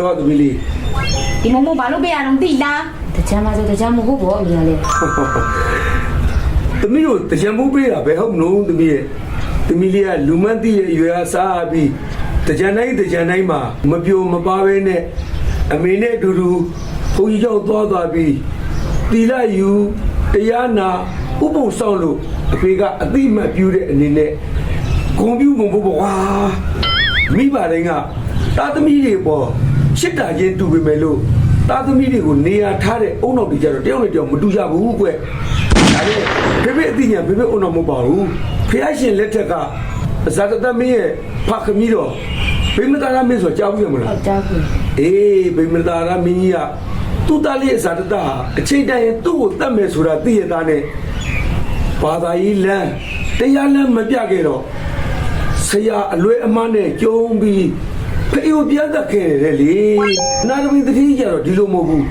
ပြောသမီးလေးဒီမမို့ဘာလို့ပေးရအောင်သိလားတကြမ်းမဆိုတကြမ်းမဟုတ်ဘောအမေကလည်းသမီးတို့တကြံမှုပေးတာဘယ်ဟုတ်မလို့သမီးရဲ့သမီးလေးကလူမန်းတိရဲ့အရွယ်အစားပြီးတကြံတိုင်းတကြံတိုင်းမှာမပြိုမပါဘဲနဲ့အမေနဲ့အတူတူဘုန်းကြီးကျောင်းသွားသွားပြီးတီလာယူတရားနာဥပုံဆောင်လို့အဖေကအတိမတ်ပြုတဲ့အနေနဲ့ဂုံပြူမဖို့ပေါ့ကွာမိဘတိုင်းကတာသမီတွေပေါ် ရှစ်တာချင်းတူပေမဲ့လို့တာသမီတွေကိုနေရာထားတဲ့အုံနောက်တွေကြတော့တယောက်နဲ့တယောက်မတူကြဘူးကွဒါနဲ့ဖေဖေအသိညာဖေဖေအုံနောက်မဟုတ်ပါဘူးဖះရှင်လက်ထက်ကဇာတတမင်းရဲ့ဖခမီးတော်ဘိမတာရမင်းဆိုကြားဘူးရမလားဟုတ်ကြားဘူးအေးဗိမ္မာတာရမင်းကြီးကသူ့သားလေးရဲ့ဇာတတဟာအချိန်တိုင်းရင်သူ့ကိုတတ်မယ်ဆိုတာသိရတာနဲ့ဘာသာရေးလမ်းတရားလမ်းမပြခဲ့တော့ဆရာအလွဲအမှားနဲ့ကြုံပြီး ဖေယိုပြတ်တတ်ခဲ့တယ်လေနာရမင်းတတိကြတော့ဒီလိုမဟုတ်ဘူး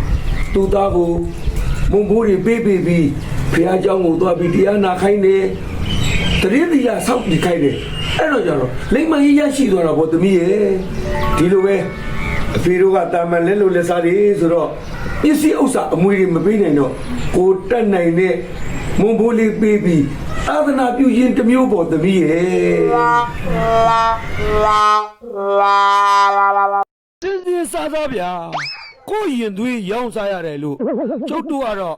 သူ့သားကိုမုံဘိုးတွေပေးပေးပြီးဖះเจ้าကိုသွားပြီးတရားနာခိုင်းတယ်တတိတိယဆောက်ပြီးခိုင်းတယ်အဲ့တော့ကြတော့လိမ္မာကြီးရရှိသွားတာဗောသမီးရဲ့ဒီလိုပဲ အဖေတို့ကတာမန်လဲလို့လက်စားတွေဆိုတော့ပစ္စည်းဥစ္စာအမွေတွေမပေးနိုင်တော့ကိုတက်နိုင်တဲ့မွန်ဖိုးလေးပေးပြီး သာသနာပြုရင်တစ်မျိုးပေါ်သမီးရဲ့စင်းစင်းစားစားဗျာကိုယ့်ရင်သွေးရောင်းစားရတယ်လို့ကျုပ်တို့ကတော့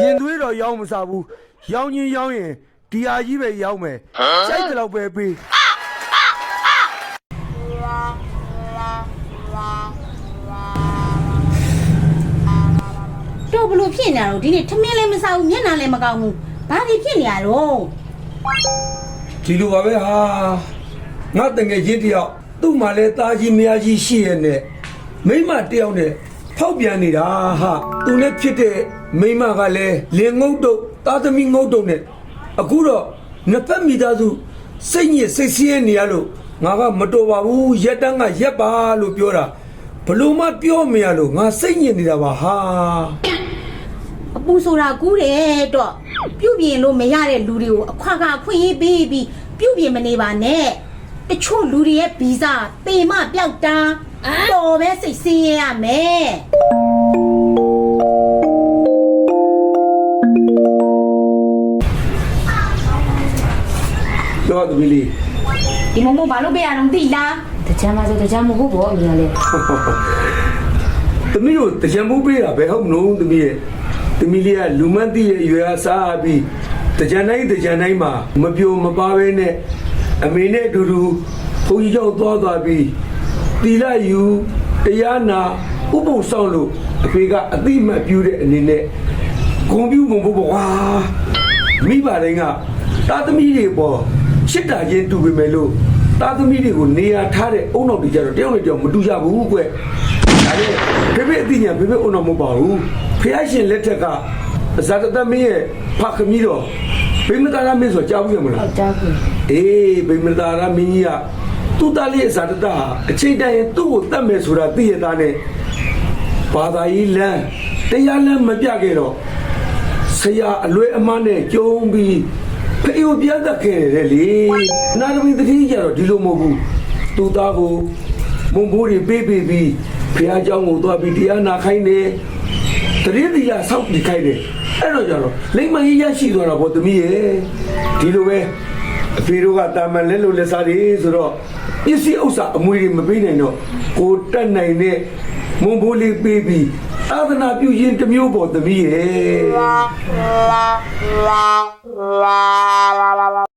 ရင်သွေးတော့ရောင်းမစားဘူးရောင်းချင်းရောင်းရင်ဒီဟာကြီးပဲရောင်းမယ်စိုက်ကြတော့ပဲပေးတော့ဘလို့ဖြစ်နေရတော့ဒီနေ့ထမင်းလည်းမစားဘူးမျက်နှာလည်းမကောင်းဘူး ဘာတွေဖြစ်နေရတော့ဒီလိုပါပဲဟာငါတငယ်ချင်းတယောက်သူ့မှာလဲသားကြီးမယားကြီးရှိရဲ့နဲ့မိမတယောက်နဲ့ဖောက်ပြန်နေတာဟာသူနဲ့ဖြစ်တဲ့မိမကလည်းလင်ငုတ်တုတ်သားသမီးငုတ်တုတ်နဲ့အခုတော့နှစ်ဖက်မိသားစုစိတ်ညစ်စိတ်ဆင်းရဲနေရလို့ငါကမတော်ပါဘူးရက်တန်းကရက်ပါလို့ပြောတာဘလို့မှပြောမရလို့ငါစိတ်ညစ်နေတာပါဟာအပူဆိုတာကူးတယ်တော့ ပြုတ်ပြင်လို့မရတဲ့လူတွေကိုအခွာကအခွင့်ရေးပေးပြီးပြုတ်ပြင်မနေပါနဲ့တချို့လူတွေရဲ့ဗီဇပေမပျောက်တာတော်ပဲစိတ်ဆင်းရဲရမယ်ပြောသမီးလေးဒီမမို့ဘာလို့ပေးရအောင်သိလားတကြမ်းမဆိုတကြမ်းမဟုတ်ဘောအမေကလည်းသမီးတို့တကြံမှုပေးတာဘယ်ဟုတ်မလို့သမီးရဲ့ သမီးလေးကလူမန်းတိရဲ့အရွယ်အစားပြီးတကြံတိုင်းတကြံတိုင်းမှာမပြိုမပါဘဲနဲ့အမေနဲ့အတူတူဘုန်းကြီးကျောင်းသွားသွားပြီးတီလာယူတရားနာဥပုံဆောင်လို့အဖေကအတိမတ်ပြုတဲ့အနေနဲ့ဂုံပြူမဖို့ပေါ့ကွာမိဘတိုင်းကတာသမီတွေပေါ်ရှစ်တာချင်းတူပေမဲ့လို့ တာသမီတွေကိုနေရာထားတဲ့အုံနောက်တွေကြတော့တယောက်နဲ့တယောက်မတူကြဘူးကွဒါနဲ့ဖေဖေအသိညာဖေဖေအုံတော်မဟုတ်ပါဘူးဖះရှင်လက်ထက်ကဇာတတမင်းရဲ့ဖခမီးတော်ဗိမ္မာတာရမင်းဆိုကြားဘူးရမလားဟုတ်ကြားဘူးအေးဗိမ္မာတာရမင်းကြီးကသူ့သားလေးရဲ့ဇာတတဟာအချိန်တိုင်းရင်သူ့ကိုတတ်မယ်ဆိုတာသိရတာနဲ့ဘာသာရေးလမ်းတရားလမ်းမပြခဲ့တော့ဆရာအလွဲအမှားနဲ့ကြုံပြီး ဖေယိုပြတ်တတ်ခဲ့တယ်လေနာရမင်းတတိကြတော့ဒီလိုမဟုတ်ဘူးသူ့သားကို မုံဘိုးတွေပေးပေးပြီးဖះเจ้าကိုသွားပြီးတရားနာခိုင်းတယ်တရေတရားဆောက်ပြီးခိုင်းတယ်အဲ့တော့ကြတော့လိမ္မာကြီးရရှိသွားတာဗောသမီးရဲ့ဒီလိုပဲအဖေတို့ကတာမန်လဲလို့လက်စားတွေဆိုတော့ပစ္စည်းဥစ္စာအမွေတွေမပေးနိုင်တော့ကိုတက်နိုင်တဲ့မုံဘိုးလေးပေးပြီး သာသနာပြုရင်တစ်မျိုးပေါ်သမီးရဲ့